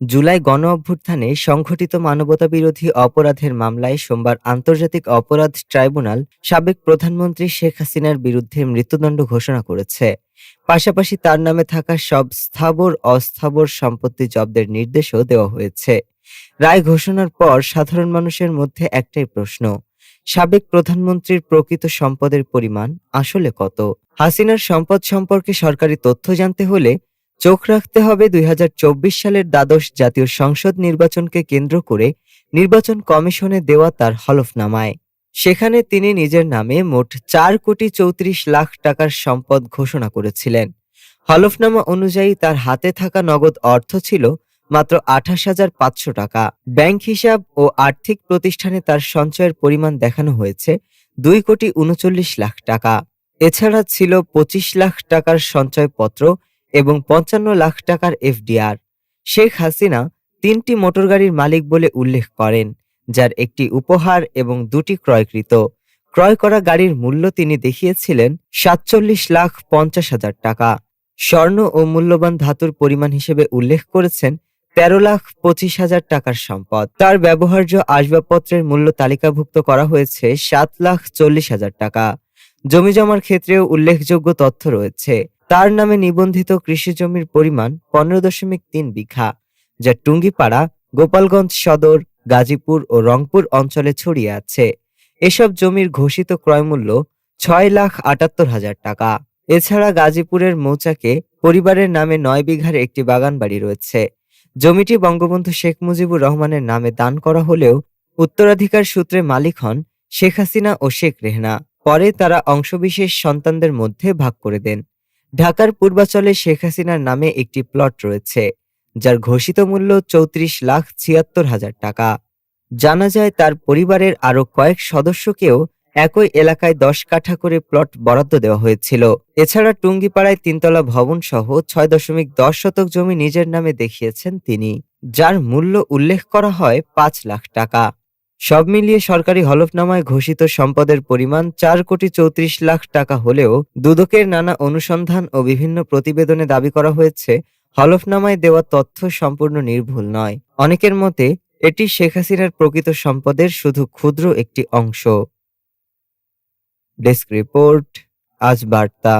জুলাই গণ অভ্যুত্থানে সংঘটিত মানবতাবিরোধী অপরাধের মামলায় সোমবার আন্তর্জাতিক অপরাধ ট্রাইব্যুনাল সাবেক প্রধানমন্ত্রী শেখ হাসিনার বিরুদ্ধে মৃত্যুদণ্ড ঘোষণা করেছে। পাশাপাশি তার নামে থাকা সব স্থাবর, অস্থাবর সম্পত্তি জব্দের নির্দেশও দেওয়া হয়েছে। রায় ঘোষণার পর সাধারণ মানুষের মধ্যে একটাই প্রশ্ন, সাবেক প্রধানমন্ত্রীর প্রকৃত সম্পদের পরিমাণ আসলে কত? হাসিনার সম্পদ সম্পর্কে সরকারি তথ্য জানতে হলে চোখ রাখতে হবে দুই হাজার চব্বিশ সালের দ্বাদশ জাতীয় সংসদ নির্বাচনকে কেন্দ্র করে নির্বাচন কমিশনে দেওয়া তার হলফনামায়। সেখানে তিনি নিজের নামে মোট চার কোটি চৌত্রিশ লাখ টাকার সম্পদ ঘোষণা করেছিলেন। হলফনামা অনুযায়ী তার হাতে থাকা নগদ অর্থ ছিল মাত্র আঠাশ হাজার পাঁচশো টাকা। ব্যাংক হিসাব ও আর্থিক প্রতিষ্ঠানে তার সঞ্চয়ের পরিমাণ দেখানো হয়েছে দুই কোটি উনচল্লিশ লাখ টাকা। এছাড়া ছিল পঁচিশ লাখ টাকার সঞ্চয়পত্র এবং পঞ্চান্ন লাখ টাকার এফডিআর। শেখ হাসিনা তিনটি মোটরগাড়ির মালিক বলে উল্লেখ করেন, যার একটি উপহার এবং দুটি ক্রয়কৃত। ক্রয় করা গাড়ির মূল্য তিনি দেখিয়েছিলেন সাতচল্লিশ লাখ পঞ্চাশ হাজার টাকা। স্বর্ণ ও মূল্যবান ধাতুর পরিমাণ হিসেবে উল্লেখ করেছেন তেরো লাখ পঁচিশ হাজার টাকার সম্পদ। তার ব্যবহার্য আসবাবপত্রের মূল্য তালিকাভুক্ত করা হয়েছে সাত লাখ চল্লিশ হাজার টাকা। জমিজমার ক্ষেত্রেও উল্লেখযোগ্য তথ্য রয়েছে। তার নামে নিবন্ধিত কৃষি জমির পরিমাণ পনেরো দশমিক তিন বিঘা, যা টুঙ্গিপাড়া, গোপালগঞ্জ সদর, গাজীপুর ও রংপুর অঞ্চলে ছড়িয়ে আছে। এসব জমির ঘোষিত ক্রয়মূল্য ছয় লাখ আটাত্তর হাজার টাকা। এছাড়া গাজীপুরের মৌচাকে পরিবারের নামে নয় বিঘার একটি বাগান বাড়ি রয়েছে। জমিটি বঙ্গবন্ধু শেখ মুজিবুর রহমানের নামে দান করা হলেও উত্তরাধিকার সূত্রে মালিক হন শেখ হাসিনা ও শেখ রেহনা। পরে তারা অংশবিশেষ সন্তানদের মধ্যে ভাগ করে দেন। ঢাকার পূর্বাচলে শেখ হাসিনার নামে একটি প্লট রয়েছে, যার ঘোষিত মূল্য চৌত্রিশ লাখ ছিয়াত্তর হাজার টাকা। জানা যায়, তার পরিবারের আরও কয়েক সদস্যকেও একই এলাকায় দশ কাঠা করে প্লট বরাদ্দ দেওয়া হয়েছিল। এছাড়া টুঙ্গিপাড়ায় তিনতলা ভবন সহ ছয় দশমিক দশ শতক জমি নিজের নামে দেখিয়েছেন তিনি, যার মূল্য উল্লেখ করা হয় পাঁচ লাখ টাকা। সব মিলিয়ে সরকারি হলফনামায় ঘোষিত সম্পদের পরিমাণ চার কোটি চৌত্রিশ লাখ টাকা হলেও দুদকের নানা অনুসন্ধান ও বিভিন্ন প্রতিবেদনে দাবি করা হয়েছে, হলফনামায় দেওয়া তথ্য সম্পূর্ণ নির্ভুল নয়। অনেকের মতে, এটি শেখ হাসিনার প্রকৃত সম্পদের শুধু ক্ষুদ্র একটি অংশ। ডেস্ক রিপোর্ট, আজ বার্তা।